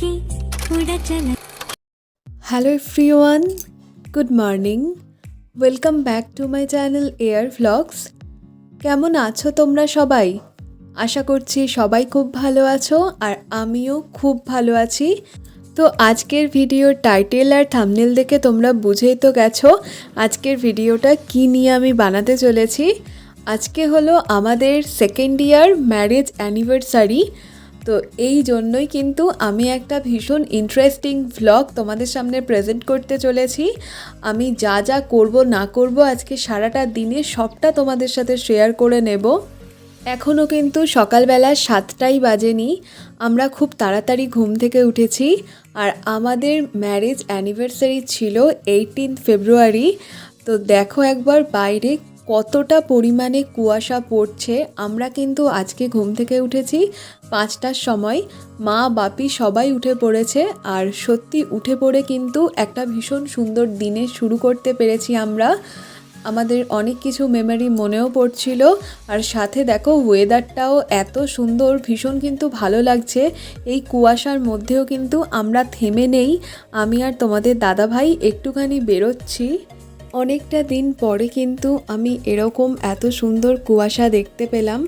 तो पंख लेके उड़ा चला hello everyone good morning welcome back to my channel air vlogs কেমন আছো তোমরা সবাই আশা করছি সবাই খুব ভালো আছো আর আমিও খুব ভালো আছি তো আজকের ভিডিওর টাইটেল আর থামনেল দেখে তোমরা বুঝেই তো গেছো আজকের ভিডিওটা কি নিয়ে আমি বানাতে চলেছি আজকে হলো আমাদের সেকেন্ড ইয়ার ম্যারেজ অ্যানিভার্সারি তো এই জন্যই কিন্তু আমি একটা ভীষণ ইন্টারেস্টিং ভ্লগ তোমাদের সামনে প্রেজেন্ট করতে চলেছি। আমি যা যা করব, না করব আজকে সারাটা দিনে সবটা তোমাদের সাথে শেয়ার করে নেব। এখনও কিন্তু সকালবেলা সাতটাই বাজেনি। আমরা খুব তাড়াতাড়ি ঘুম থেকে উঠেছি। আর আমাদের ম্যারেজ অ্যানিভার্সারি ছিল এইটিন ফেব্রুয়ারি তো দেখো একবার বাইরে কতটা পরিমাণে কুয়াশা পড়ছে, আমরা কিন্তু আজকে ঘুম থেকে উঠেছি পাঁচটার সময়। মা, বাপি সবাই উঠে পড়েছে আর সত্যি উঠে পড়ে কিন্তু একটা ভীষণ সুন্দর দিনে শুরু করতে পেরেছি আমরা। আমাদের অনেক কিছু মেমরি মনেও পড়ছিল আর সাথে দেখো ওয়েদারটাও এত সুন্দর, ভীষণ কিন্তু ভালো লাগছে। এই কুয়াশার মধ্যেও কিন্তু আমরা থেমে নেই। আমি আর তোমাদের দাদাভাই একটুখানি বেরোচ্ছি। অনেকটা দিন পরে কিন্তু আমি এরকম এত সুন্দর কুয়াশা দেখতে পেলাম,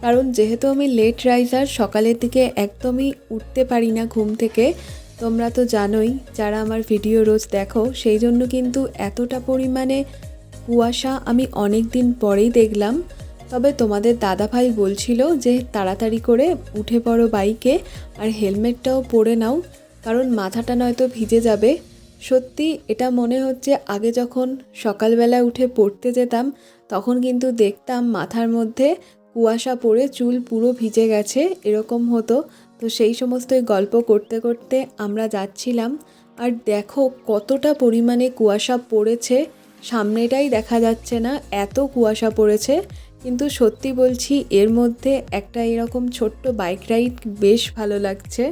কারণ যেহেতু আমি লেট রাইজার সকালের দিকে একদমই উঠতে পারি না ঘুম থেকে। তোমরা তো জানোই, যারা আমার ভিডিও রোজ দেখো, সেই জন্য কিন্তু এতটা পরিমাণে কুয়াশা আমি অনেক দিন পরেই দেখলাম। তবে তোমাদের দাদাভাই বলছিল যে তাড়াতাড়ি করে উঠে পড়ো বাইকে আর হেলমেটটাও পরে নাও, কারণ মাথাটা নয়তো ভিজে যাবে। সত্যি এটা মনে হচ্ছে আগে যখন সকালবেলা উঠে পড়তে যেতাম, তখন কিন্তু দেখতাম মাথার মধ্যে কুয়াশা পড়ে চুল পুরো ভিজে গেছে, এরকম হতো। তো সেই সমস্ত গল্প করতে করতে আমরা যাচ্ছিলাম। আর দেখো কতটা পরিমাণে কুয়াশা পড়েছে, সামনেটাই দেখা যাচ্ছে না, এত কুয়াশা পড়েছে। কিন্তু সত্যি বলছি, এর মধ্যে একটা এরকম ছোট্ট বাইক রাইড বেশ ভালো লাগছে।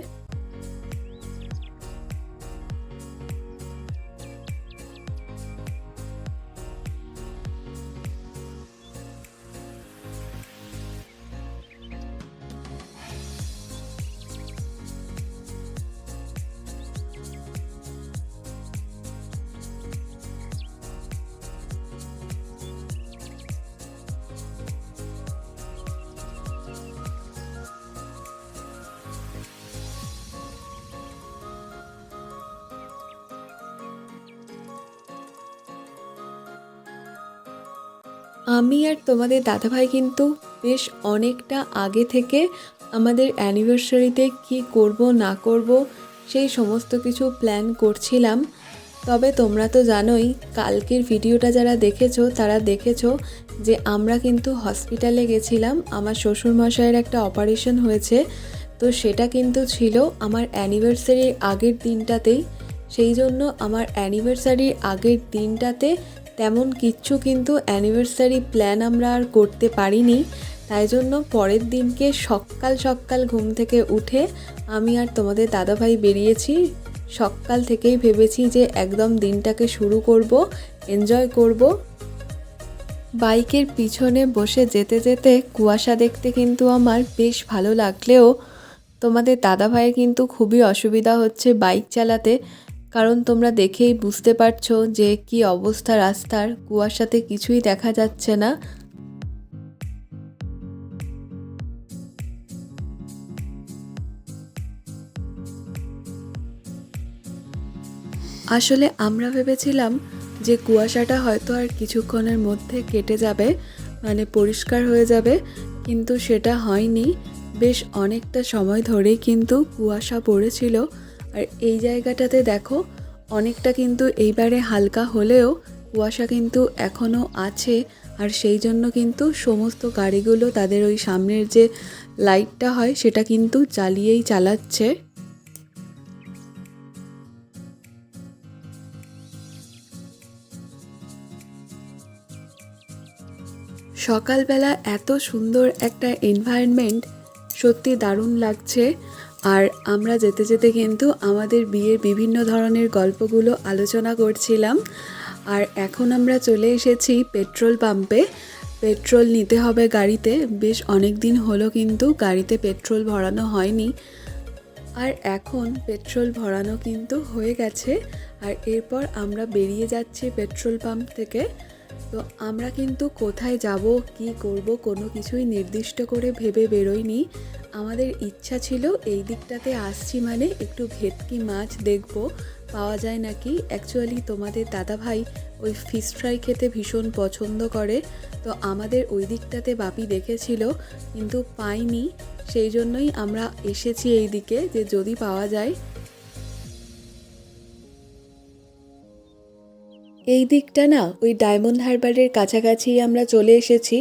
আমি আর তোমাদের দাদাভাই কিন্তু বেশ অনেকটা আগে থেকে আমাদের অ্যানিভার্সারিতে কি করব, না করব, সেই সমস্ত কিছু প্ল্যান করছিলাম। তবে তোমরা তো জানোই, কালকের ভিডিওটা যারা দেখেছ, তারা দেখেছ যে আমরা কিন্তু হসপিটালে গেছিলাম। আমার শ্বশুরমশাইয়ের একটা অপারেশন হয়েছে। তো সেটা কিন্তু ছিল আমার অ্যানিভার্সারির আগের দিনটাতেই। সেই জন্য আমার অ্যানিভার্সারির আগের দিনটাতে তেমন কিচ্ছু কিন্তু অ্যানিভার্সারি প্ল্যান আমরা আর করতে পারিনি। তাই জন্য পরের দিনকে সকাল সকাল ঘুম থেকে উঠে আমি আর তোমাদের দাদাভাই বেরিয়েছি। সকাল থেকেই ভেবেছি যে একদম দিনটাকে শুরু করব এনজয় করব। বাইকের পিছনে বসে যেতে যেতে কুয়াশা দেখতে কিন্তু আমার বেশ ভালো লাগলেও তোমাদের দাদাভাইয়ের কিন্তু খুবই অসুবিধা হচ্ছে বাইক চালাতে। কারণ তোমরা দেখেই বুঝতে পারছ যে কি অবস্থা রাস্তার। কুয়াশাতে কিছুই দেখা যাচ্ছে না। আসলে আমরা ভেবেছিলাম যে কুয়াশাটা হয়তো আর কিছুক্ষণের মধ্যে কেটে যাবে মানে পরিষ্কার হয়ে যাবে, কিন্তু সেটা হয়নি। বেশ অনেকটা সময় ধরেই কিন্তু কুয়াশা পড়েছিল। আর এই জায়গাটাতে দেখো, অনেকটা কিন্তু এইবারে হালকা হলেও কুয়াশা কিন্তু এখনও আছে। আর সেই জন্য কিন্তু সমস্ত গাড়িগুলো তাদের ওই সামনের যে লাইটটা হয়, সেটা কিন্তু জ্বালিয়েই চালাচ্ছে। সকালবেলা এত সুন্দর একটা এনভায়রনমেন্ট সত্যি দারুণ লাগছে। আর আমরা যেতে যেতে কিন্তু আমাদের বিয়ের বিভিন্ন ধরনের গল্পগুলো আলোচনা করছিলাম। আর এখন আমরা চলে এসেছি পেট্রোল পাম্পে। পেট্রোল নিতে হবে গাড়িতে। বেশ অনেক দিন হলো কিন্তু গাড়িতে পেট্রোল ভরানো হয়নি। আর এখন পেট্রোল ভরানো কিন্তু হয়ে গেছে। আর এরপর আমরা বেরিয়ে যাচ্ছি পেট্রোল পাম্প থেকে। তো আমরা কিন্তু কোথায় যাব, কি করব, কোনো কিছুই নির্দিষ্ট করে ভেবে বেরোইনি। আমাদের ইচ্ছা ছিল এই দিকটাতে আসছি মানে একটু ভেটকি মাছ দেখব, পাওয়া যায় নাকি? অ্যাকচুয়ালি তোমাদের দাদা ভাই ওই ফিশ ফ্রাই খেতে ভীষণ পছন্দ করে, তো আমাদের ওই দিকটাতে বাপি দেখেছিল, কিন্তু পাইনি। সেই জন্যই আমরা এসেছি এই দিকে যে যদি পাওয়া যায় এই দিকটা না ওই ডায়মন্ড হারবারের কাছাকাছি আমরা চলে এসেছি।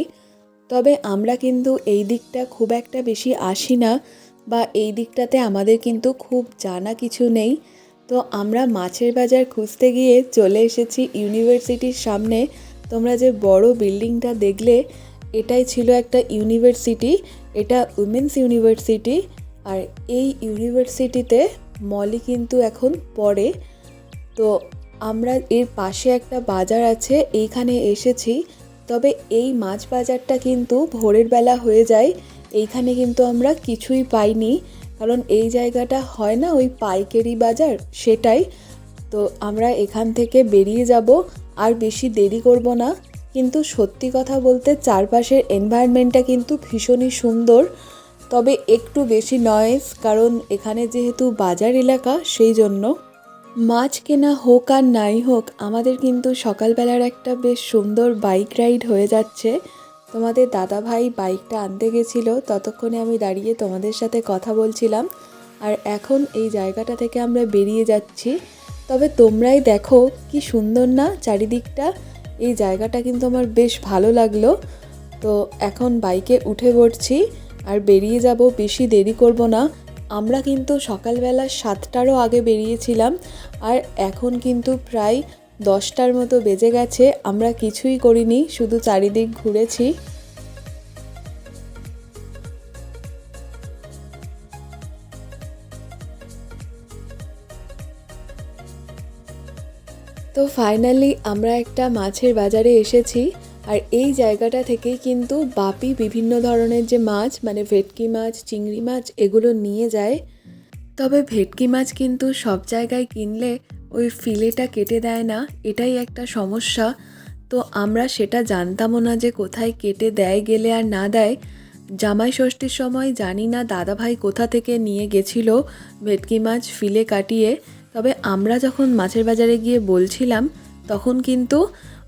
তবে আমরা কিন্তু এই দিকটা খুব একটা বেশি আসি না বা এই দিকটাতে আমাদের কিন্তু খুব জানা কিছু নেই। তো আমরা মাছের বাজার খুঁজতে গিয়ে চলে এসেছি ইউনিভার্সিটির সামনে। তোমরা যে বড় বিল্ডিংটা দেখলে, এটাই ছিল একটা ইউনিভার্সিটি, এটা উমেন্স ইউনিভার্সিটি আর এই ইউনিভার্সিটিতে মলি কিন্তু এখন পড়ে। তো আমরা এর পাশে একটা বাজার আছে, এইখানে এসেছি। তবে এই মাছ বাজারটা কিন্তু ভোরের বেলা হয়ে যায়। এইখানে কিন্তু আমরা কিছুই পাইনি, কারণ এই জায়গাটা হয় না ওই পাইকারি বাজার, সেটাই। তো আমরা এখান থেকে বেরিয়ে যাব, আর বেশি দেরি করব না। কিন্তু সত্যি কথা বলতে চারপাশের এনভায়রনমেন্টটা কিন্তু ভীষণই সুন্দর। তবে একটু বেশি নয়েজ কারণ এখানে যেহেতু বাজার এলাকা, সেই জন্য। মাছ কেনা হোক আর নাই হোক, আমাদের কিন্তু সকালবেলার একটা বেশ সুন্দর বাইক রাইড হয়ে যাচ্ছে। তোমাদের দাদা ভাই বাইকটা আনতে গেছিল, ততক্ষণে আমি দাঁড়িয়ে তোমাদের সাথে কথা বলছিলাম। আর এখন এই জায়গাটা থেকে আমরা বেরিয়ে যাচ্ছি। তবে তোমরাই দেখো কি সুন্দর না চারিদিকটা। এই জায়গাটা কিন্তু আমার বেশ ভালো লাগল। তো এখন বাইকে উঠে পড়ছি, আর বেরিয়ে যাব, বেশি দেরি করব না। আমরা কিন্তু সকালবেলা সাতটারও আগে বেরিয়েছিলাম, আর এখন কিন্তু প্রায় দশটার মতো বেজে গেছে, আমরা কিছুই করিনি, শুধু চারিদিক ঘুরেছি। তো ফাইনালি আমরা একটা মাছের বাজারে এসেছি আর এই জায়গাটা থেকেই কিন্তু বাপি বিভিন্ন ধরনের যে মাছ মানে ভেটকি মাছ, চিংড়ি মাছ, এগুলো নিয়ে যায়। তবে ভেটকি মাছ কিন্তু সব জায়গায় কিনলে ওই ফিলেটা কেটে দেয় না, এটাই একটা সমস্যা। তো আমরা সেটা জানতামও না যে কোথায় কেটে দেয়, গেলে আর না দেয়। জামাই ষষ্ঠীর সময় জানি না দাদাভাই কোথা থেকে নিয়ে গেছিল ভেটকি মাছ ফিলে কাটিয়ে। তবে আমরা যখন মাছের বাজারে গিয়ে বলছিলাম, তখন কিন্তু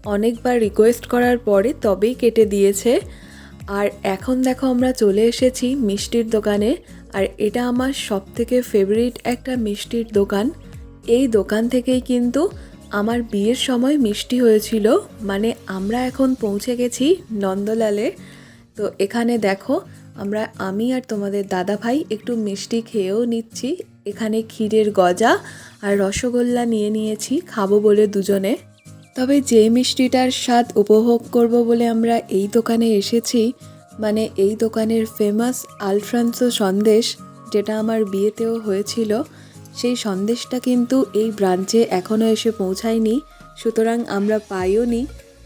অনেকবার রিকোয়েস্ট করার পরে তবেই কেটে দিয়েছে। আর এখন দেখো আমরা চলে এসেছি মিষ্টির দোকানে। আর এটা আমার সব থেকে ফেভারিট একটা মিষ্টির দোকান। এই দোকান থেকেই কিন্তু আমার বিয়ের সময় মিষ্টি হয়েছিল। মানে আমরা এখন পৌঁছে গেছি নন্দলালে। তো এখানে দেখো, আমরা, আমি আর তোমাদের দাদা ভাই একটু মিষ্টি খেয়েও নিচ্ছি। এখানে ক্ষীরের গজা আর রসগোল্লা নিয়ে নিয়েছি, খাব বলে দুজনে। তবে যে মিষ্টিটার স্বাদ উপভোগ করব বলে আমরা এই দোকানে এসেছি মানে এই দোকানের ফেমাস আলফ্রান্সো সন্দেশ, যেটা আমার বিয়েতেও হয়েছিল, সেই সন্দেশটা কিন্তু এই ব্রাঞ্চে এখনও এসে পৌঁছায়নি, সুতরাং আমরা পাইও নি,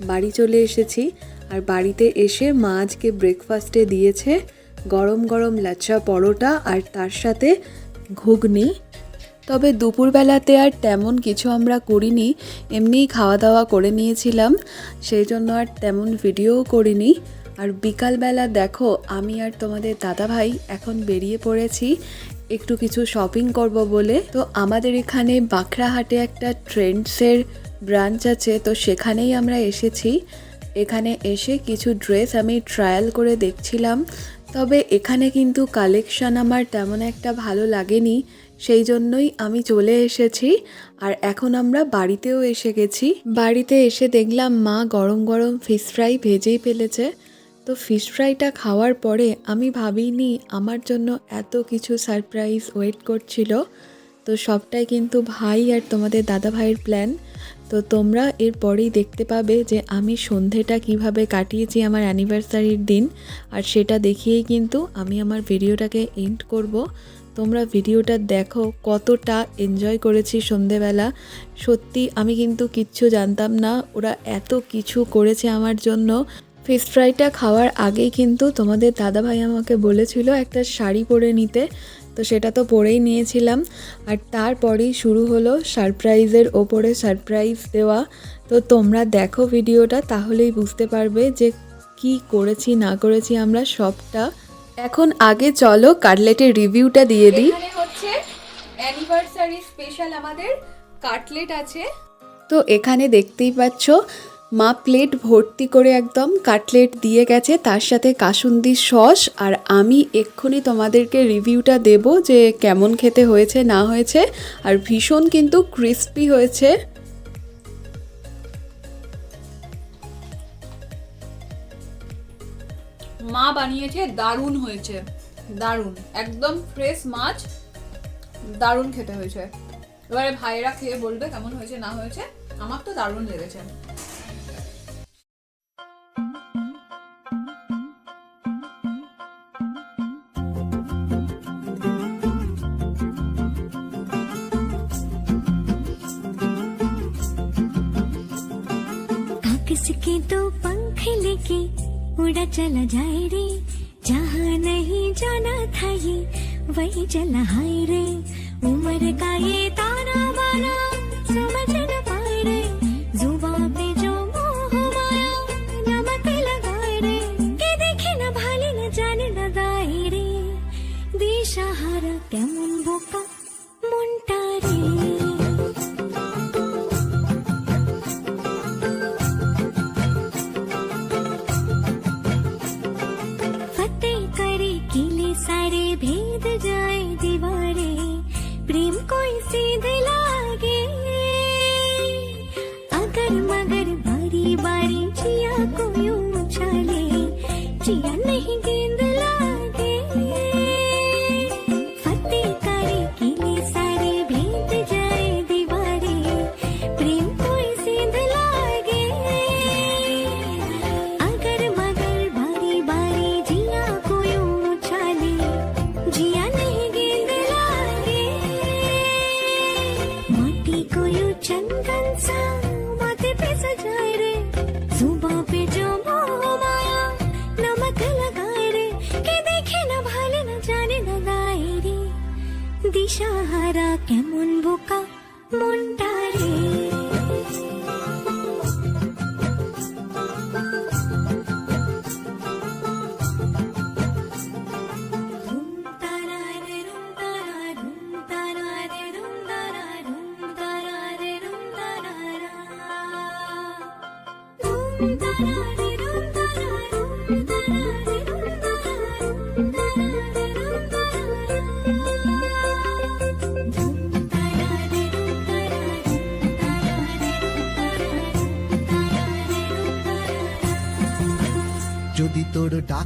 বাড়ি চলে এসেছি, আর বাড়িতে এসে মা আজকে ব্রেকফাস্টে দিয়েছে, গরম গরম লাচ্ছা পরোটা আর তার সাথে ঘুগনি। তবে দুপুরবেলাতে আর তেমন কিছু আমরা করিনি, এমনিই খাওয়া দাওয়া করে নিয়েছিলাম, সেই জন্য আর তেমন ভিডিওও করিনি। আর বিকালবেলা দেখো, আমি আর তোমাদের দাদা ভাই এখন বেরিয়ে পড়েছি, একটু কিছু শপিং করব বলে। তো আমাদের এখানে বাঁকড়াহাটে একটা ট্রেন্ডসের ব্রাঞ্চ আছে, তো সেখানেই আমরা এসেছি। এখানে এসে কিছু ড্রেস আমি ট্রায়াল করে দেখছিলাম, তবে এখানে কিন্তু কালেকশন আমার তেমন একটা ভালো লাগেনি। সেই জন্যই আমি চলে এসেছি আর এখন আমরা বাড়িতেও এসে গেছি। বাড়িতে এসে দেখলাম মা গরম গরম ফিশ ফ্রাই ভেজেই ফেলেছে। তো ফিশ ফ্রাইটা খাওয়ার পরে আমি ভাবিনি আমার জন্য এত কিছু সারপ্রাইজ ওয়েট করছিল। তো সবটাই কিন্তু ভাই আর তোমাদের দাদা ভাইয়ের প্ল্যান তো তোমরা এরপরেই দেখতে পাবে যে আমি সন্ধেটা কীভাবে কাটিয়েছি আমার অ্যানিভার্সারির দিন। আর সেটা দেখিয়েই কিন্তু আমি আমার ভিডিওটাকে এন্ড করব। তোমরা ভিডিওটা দেখো, কতটা এনজয় করেছি সন্ধেবেলা। সত্যি, আমি কিন্তু কিচ্ছু জানতাম না, ওরা এত কিছু করেছে আমার জন্য। ফিশ ফ্রাইটা খাওয়ার আগেই কিন্তু তোমাদের দাদাভাই আমাকে বলেছিল একটা শাড়ি পরে নিতে, তো সেটা তো পরেই নিয়েছিলাম। আর তারপরেই শুরু হলো সারপ্রাইজের ওপরে সারপ্রাইজ দেওয়া। তো তোমরা দেখো ভিডিওটা, তাহলেই বুঝতে পারবে যে কি করেছি, না করেছি আমরা সবটা। এখন আগে চলো কাটলেটের রিভিউটা দিয়ে দিই। হচ্ছে অ্যানিভার্সারি স্পেশাল আমাদের কাটলেট আছে। তো এখানে দেখতেই পাচ্ছ মা প্লেট ভর্তি করে একদম কাটলেট দিয়ে গেছে তার সাথে কাসুন্দি সস আর আমি এক্ষুনি তোমাদেরকে রিভিউটা দেব যে কেমন খেতে হয়েছে না হয়েছে আর ভীষণ কিন্তু ক্রিস্পি হয়েছে। মা বানিয়েছে দারুণ হয়েছে দারুণ একদম ফ্রেশ মাছ দারুণ খেতে হয়েছে এবারে ভাইয়েরা খেয়ে বলবে কেমন হয়েছে না হয়েছে আমার তো দারুণ লেগেছে आकाश के दो पंख लेके चला जाए रे जहाँ नहीं जाना था ये वही चला हाय रे उम्र का ये ताना सारे भेद जाए दीवारे प्रेम कोई सीध लागे